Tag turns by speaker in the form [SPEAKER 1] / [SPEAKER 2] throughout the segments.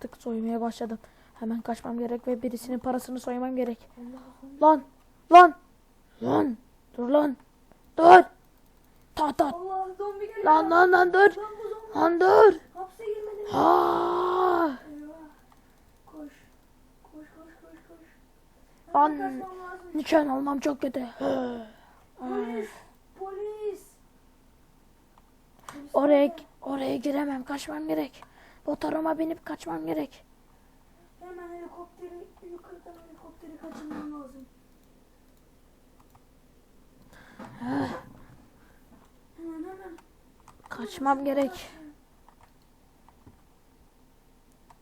[SPEAKER 1] Artık soymaya başladım. Hemen kaçmam gerek ve birisinin parasını soymam gerek. Lan! Lan! Lan! Dur lan! Dur! Ta ta! Lan lan lan dur!
[SPEAKER 2] Lan
[SPEAKER 1] dur! Ha!
[SPEAKER 2] Eyvah. Koş. Koş koş koş koş.
[SPEAKER 1] Lan! Nişan almam çok kötü.
[SPEAKER 2] Polis. Polis.
[SPEAKER 1] Oraya oraya giremem. Kaçmam gerek. Motoruma binip kaçmam gerek.
[SPEAKER 2] Hemen helikopteri yukarıdan helikopteri kaçırmam lazım. Hemen hemen.
[SPEAKER 1] Kaçmam gerek.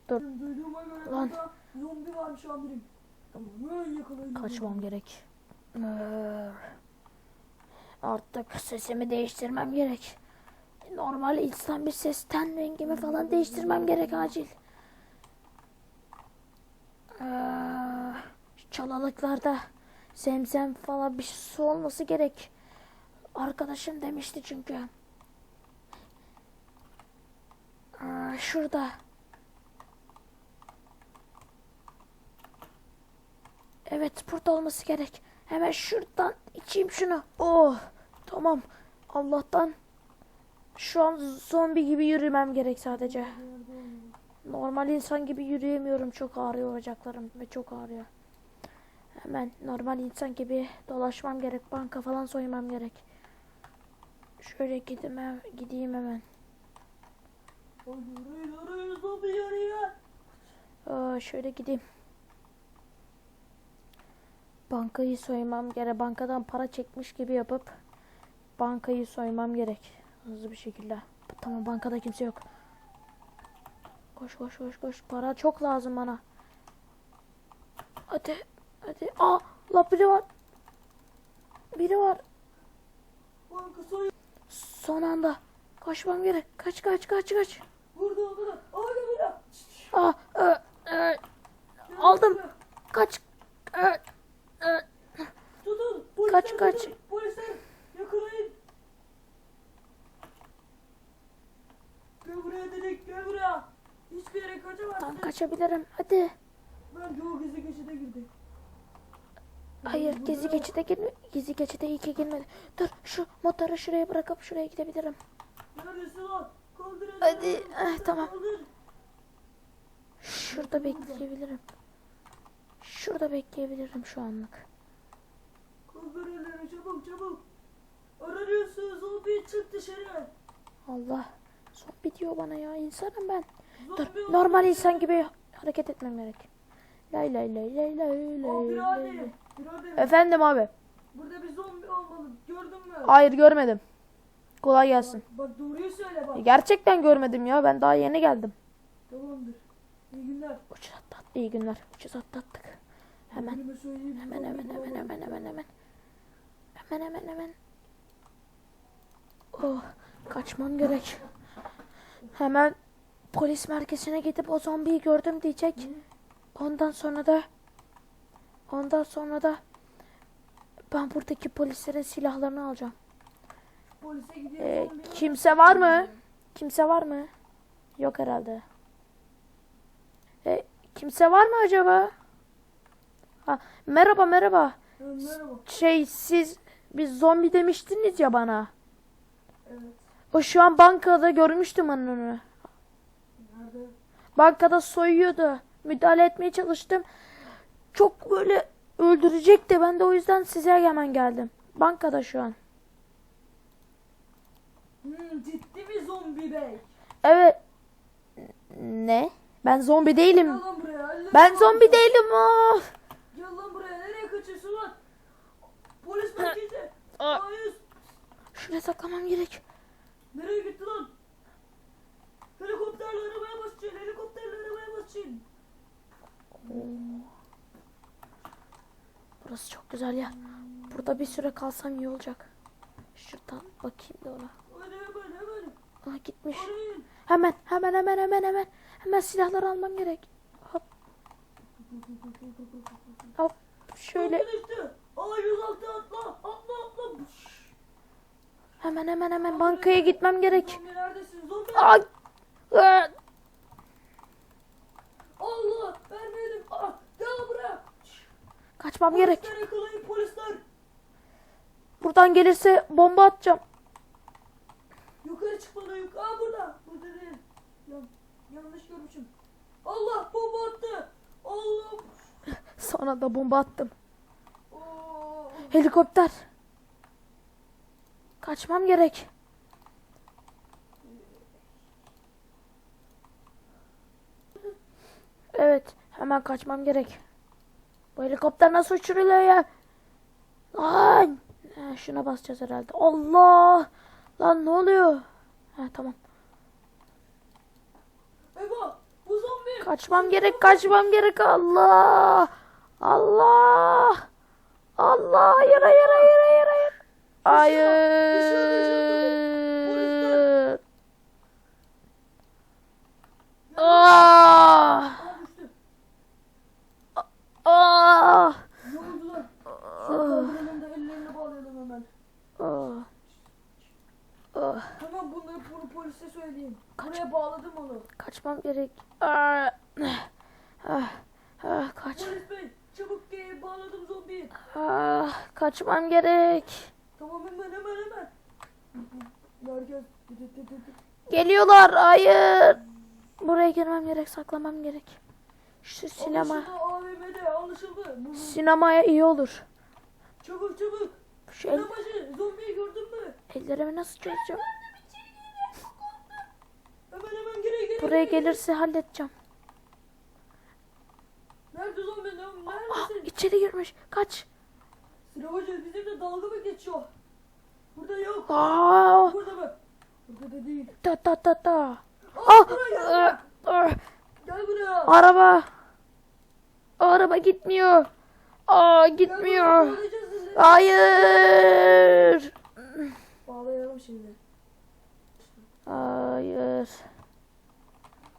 [SPEAKER 1] Dur.
[SPEAKER 2] Duyduğuma göre
[SPEAKER 1] Lan.
[SPEAKER 2] zombi varmış amirim. Hemen.
[SPEAKER 1] Kaçmam gerek. Artık sesimi değiştirmem gerek. Normal insan bir ses ten rengimi falan değiştirmem gerek acil. Ee, Çalalıklarda zemzem falan bir su olması gerek. Arkadaşım demişti çünkü. Ee, şurada. Evet burada olması gerek. Hemen şuradan içeyim şunu. Oh tamam. Allah'tan şu an zombi gibi yürümem gerek sadece. Normal insan gibi yürüyemiyorum. Çok ağrıyor bacaklarım ve çok ağrıyor. Hemen normal insan gibi dolaşmam gerek. Banka falan soymam gerek. Şöyle gideyim, gideyim hemen. Aa, şöyle gideyim. Bankayı soymam gerek. Bankadan para çekmiş gibi yapıp bankayı soymam gerek. Hızlı bir şekilde. Tamam bankada kimse yok. Koş koş koş koş. Para çok lazım bana. Hadi. Hadi. Aa, la biri var. Biri var.
[SPEAKER 2] Banka soy.
[SPEAKER 1] Son anda. Koşmam gerek. Kaç kaç kaç kaç.
[SPEAKER 2] Burada burada. Gel buraya.
[SPEAKER 1] Aa, e, e, Aldım. kaç. E, e,
[SPEAKER 2] Tutun.
[SPEAKER 1] Kaç, kaç.
[SPEAKER 2] tutun. Polisler yakalayın. Gel buraya dedik gel buraya. Hiçbir yere kaçamazsın.
[SPEAKER 1] Tam kaçabilirim. Hadi.
[SPEAKER 2] Bence o gizli geçide girdi.
[SPEAKER 1] Hayır
[SPEAKER 2] Burada-
[SPEAKER 1] gizli geçide girme. Gizli geçide iyi ki girmedi. Dur şu motoru şuraya bırakıp şuraya gidebilirim.
[SPEAKER 2] Neredesin lan? Kaldır elini.
[SPEAKER 1] Hadi, eh, tamam.
[SPEAKER 2] kaldır.
[SPEAKER 1] Şurada bekleyebilirim. Şurada bekleyebilirim şu anlık.
[SPEAKER 2] Kaldır çabuk çabuk. Aranıyorsun zombi çık dışarı.
[SPEAKER 1] Allah. Zombi diyor bana ya. insanım ben. Dur normal insan gibi hareket etmem gerek. Lay lay lay lay lay lay
[SPEAKER 2] biraderim. Biraderim.
[SPEAKER 1] Efendim abi.
[SPEAKER 2] Burada bir zombi olmalı. Gördün mü?
[SPEAKER 1] Hayır görmedim. Kolay gelsin.
[SPEAKER 2] Bak, bak doğruyu söyle bak.
[SPEAKER 1] Gerçekten görmedim ya. Ben daha yeni geldim.
[SPEAKER 2] Tamamdır. İyi günler.
[SPEAKER 1] Ucuz. İyi günler. Ucuz atlattık. Hemen. Hemen hemen hemen hemen hemen hemen. Hemen hemen hemen. Oh, kaçmam gerek. Hemen polis merkezine gidip o zombiyi gördüm diyecek. Ondan sonra da ondan sonra da ben buradaki polislerin silahlarını alacağım.
[SPEAKER 2] Polise gidiyor.
[SPEAKER 1] Ee, kimse var mı? Kimse var mı? Yok herhalde. E, kimse var mı acaba? Ha, merhaba merhaba.
[SPEAKER 2] Ha, merhaba.
[SPEAKER 1] Şey siz biz zombi demiştiniz ya bana.
[SPEAKER 2] Evet.
[SPEAKER 1] O şu an bankada görmüştüm onu.
[SPEAKER 2] Nerede?
[SPEAKER 1] Bankada soyuyordu. Müdahale etmeye çalıştım. Çok böyle öldürecekti. Ben de o yüzden size hemen geldim. Bankada şu an.
[SPEAKER 2] Hmm, ciddi mi zombi bey?
[SPEAKER 1] Evet. Ne? Ben zombi değilim.
[SPEAKER 2] Buraya.
[SPEAKER 1] Ben zombi
[SPEAKER 2] buraya.
[SPEAKER 1] değilim. Of.
[SPEAKER 2] Gel lan buraya. Nereye kaçıyorsun lan? Polis merkezi.
[SPEAKER 1] Şuraya saklamam gerek.
[SPEAKER 2] Nereye gitti lan? Helikopterle arabaya basacaksın. Helikopterle arabaya basacaksın.
[SPEAKER 1] Burası çok güzel ya. Burada bir süre kalsam iyi olacak. Şuradan bakayım da ona.
[SPEAKER 2] Hemen hemen.
[SPEAKER 1] Aa, gitmiş.
[SPEAKER 2] Arayın.
[SPEAKER 1] Hemen hemen hemen hemen hemen. Hemen silahları almam gerek. Hop hop. Şöyle.
[SPEAKER 2] Aa 106 atla. Atla atla.
[SPEAKER 1] Hemen hemen hemen bankaya gitmem gerek.
[SPEAKER 2] Ay. Ee. Allah
[SPEAKER 1] vermedim. Ah, gel buraya.
[SPEAKER 2] Kaçmam polisler gerek. Yakalayın, polisler.
[SPEAKER 1] Buradan gelirse bomba atacağım.
[SPEAKER 2] Yukarı çıkmalı yukarı. Aa burada. Burada değil. Yan, yanlış görmüşüm. Allah bomba attı. Allah.
[SPEAKER 1] Sana da bomba attım.
[SPEAKER 2] Oo.
[SPEAKER 1] Helikopter. Kaçmam gerek. Evet, hemen kaçmam gerek. Bu helikopter nasıl uçuruluyor ya? Lan! Ha, şuna basacağız herhalde. Allah! Lan ne oluyor? Ha tamam.
[SPEAKER 2] Eyvah. Bu zombi.
[SPEAKER 1] Kaçmam gerek, kaçmam gerek. Allah! Allah! Allah! Hayır, hayır, hayır, hayır. Ah! Ah!
[SPEAKER 2] Hemen. Bunları bunu polise söyleyeyim. Buraya bağladım onu.
[SPEAKER 1] Kaçmam gerek. Ah! Ah! Ah! Kaç.
[SPEAKER 2] Polis bey çabuk gel bağladım zombiyi.
[SPEAKER 1] Ah! Kaçmam gerek.
[SPEAKER 2] Tamam hemen hemen hemen. Merkez. Dı dı dı dı dı.
[SPEAKER 1] Geliyorlar. Hayır. Buraya girmem gerek, saklamam gerek. Şu sinema.
[SPEAKER 2] Anlaşıldı anlaşıldı.
[SPEAKER 1] Sinemaya iyi olur.
[SPEAKER 2] Çabuk çabuk.
[SPEAKER 1] Şu el,
[SPEAKER 2] Sinemacı zombiyi gördün mü?
[SPEAKER 1] ellerimi nasıl çözeceğim?
[SPEAKER 2] Hemen hemen geri geri.
[SPEAKER 1] Buraya
[SPEAKER 2] geri.
[SPEAKER 1] gelirse halledeceğim.
[SPEAKER 2] Nerede zombi?
[SPEAKER 1] Ah,
[SPEAKER 2] Neredesin?
[SPEAKER 1] içeri girmiş. Kaç.
[SPEAKER 2] Sinemacı bizimle dalga mı geçiyor? Burada yok.
[SPEAKER 1] Aa!
[SPEAKER 2] Burada mı? Burada da değil.
[SPEAKER 1] Ta ta ta ta.
[SPEAKER 2] Ah,
[SPEAKER 1] Ah! Ah!
[SPEAKER 2] gel. Buraya.
[SPEAKER 1] Araba. Araba gitmiyor. Aa gitmiyor. Hayır.
[SPEAKER 2] Bağlayalım şimdi.
[SPEAKER 1] Hayır.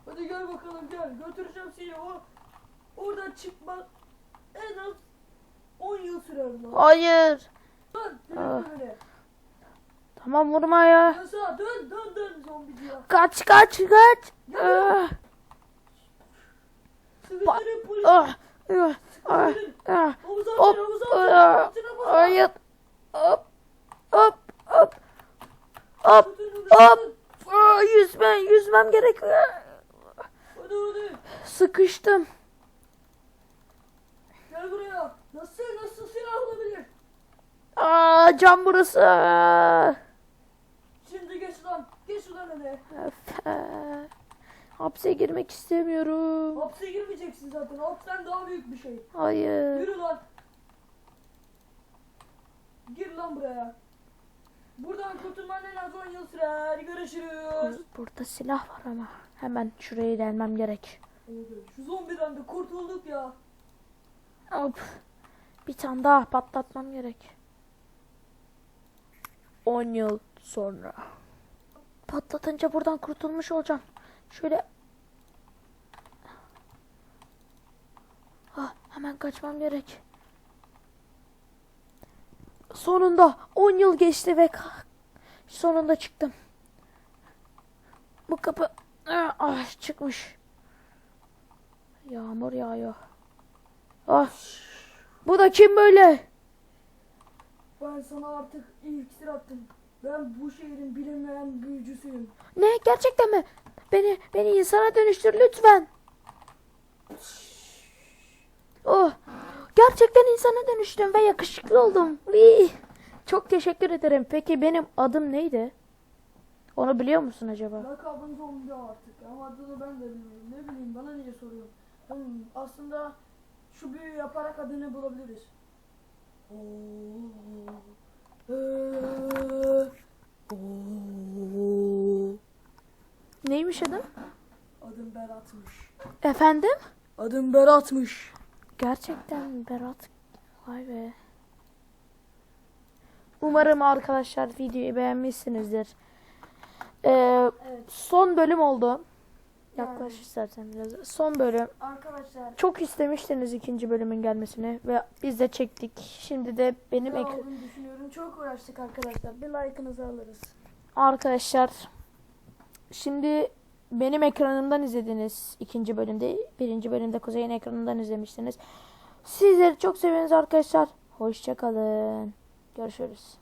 [SPEAKER 2] Hadi gel bakalım gel. Götüreceğim seni o. Oradan çıkma en az 10 yıl sürer lan.
[SPEAKER 1] Hayır. Ah.
[SPEAKER 2] Dön
[SPEAKER 1] Tamam vurma ya.
[SPEAKER 2] Sağa dön dön dön zombici ya.
[SPEAKER 1] Kaç kaç kaç. Ah,
[SPEAKER 2] polis.
[SPEAKER 1] ah, ah, ah, ah. Hop. ah. Hayır. Hop. Hop. Hop. Hop. Hop. yüzme, yüzmem gerek.
[SPEAKER 2] Hadi hadi.
[SPEAKER 1] Sıkıştım.
[SPEAKER 2] Gel buraya. Nasıl nasıl silah olabilir?
[SPEAKER 1] Aa, cam burası. Ee, Hapse girmek istemiyorum.
[SPEAKER 2] Hapse girmeyeceksin zaten. Hapisten daha büyük bir şey.
[SPEAKER 1] Hayır.
[SPEAKER 2] Yürü lan. Gir lan buraya. Buradan kurtulman en az 10 yıl sürer. Görüşürüz.
[SPEAKER 1] Burada silah var ama. Hemen şuraya gelmem gerek.
[SPEAKER 2] Şu zombiden de kurtulduk ya.
[SPEAKER 1] Hop. Bir tane daha patlatmam gerek. 10 yıl sonra. Patlatınca buradan kurtulmuş olacağım. Şöyle. Ah, hemen kaçmam gerek. Sonunda 10 yıl geçti ve sonunda çıktım. Bu kapı ah, ah, çıkmış. Yağmur yağıyor. Ah. Bu da kim böyle?
[SPEAKER 2] Ben sana artık iksir attım. Ben bu şehrin bilinmeyen büyücüsüyüm.
[SPEAKER 1] Ne gerçekten mi? Beni beni insana dönüştür lütfen. Oh. Gerçekten insana dönüştüm ve yakışıklı oldum. Vii. Çok teşekkür ederim. Peki benim adım neydi? Onu biliyor musun acaba?
[SPEAKER 2] Lakabın zombi artık ama adını ben de bilmiyorum. Ne bileyim bana niye soruyorsun? Hmm, aslında şu büyü yaparak adını bulabiliriz. Oo.
[SPEAKER 1] Neymiş adım?
[SPEAKER 2] Adım Berat'mış.
[SPEAKER 1] Efendim?
[SPEAKER 2] Adım Berat'mış.
[SPEAKER 1] Gerçekten Berat. Vay be. Umarım arkadaşlar videoyu beğenmişsinizdir. Ee,
[SPEAKER 2] Evet
[SPEAKER 1] son bölüm oldu.
[SPEAKER 2] Yani.
[SPEAKER 1] Yaklaş istersen biraz. Son bölüm.
[SPEAKER 2] arkadaşlar
[SPEAKER 1] Çok istemiştiniz ikinci bölümün gelmesini ve biz de çektik. Şimdi de benim ek-
[SPEAKER 2] Çok uğraştık arkadaşlar. Bir like'ınızı alırız.
[SPEAKER 1] arkadaşlar şimdi benim ekranımdan izlediniz ikinci bölümde. Birinci bölümde Kuzey'in ekranından izlemiştiniz. Sizleri çok seviyoruz arkadaşlar. Hoşçakalın. Görüşürüz.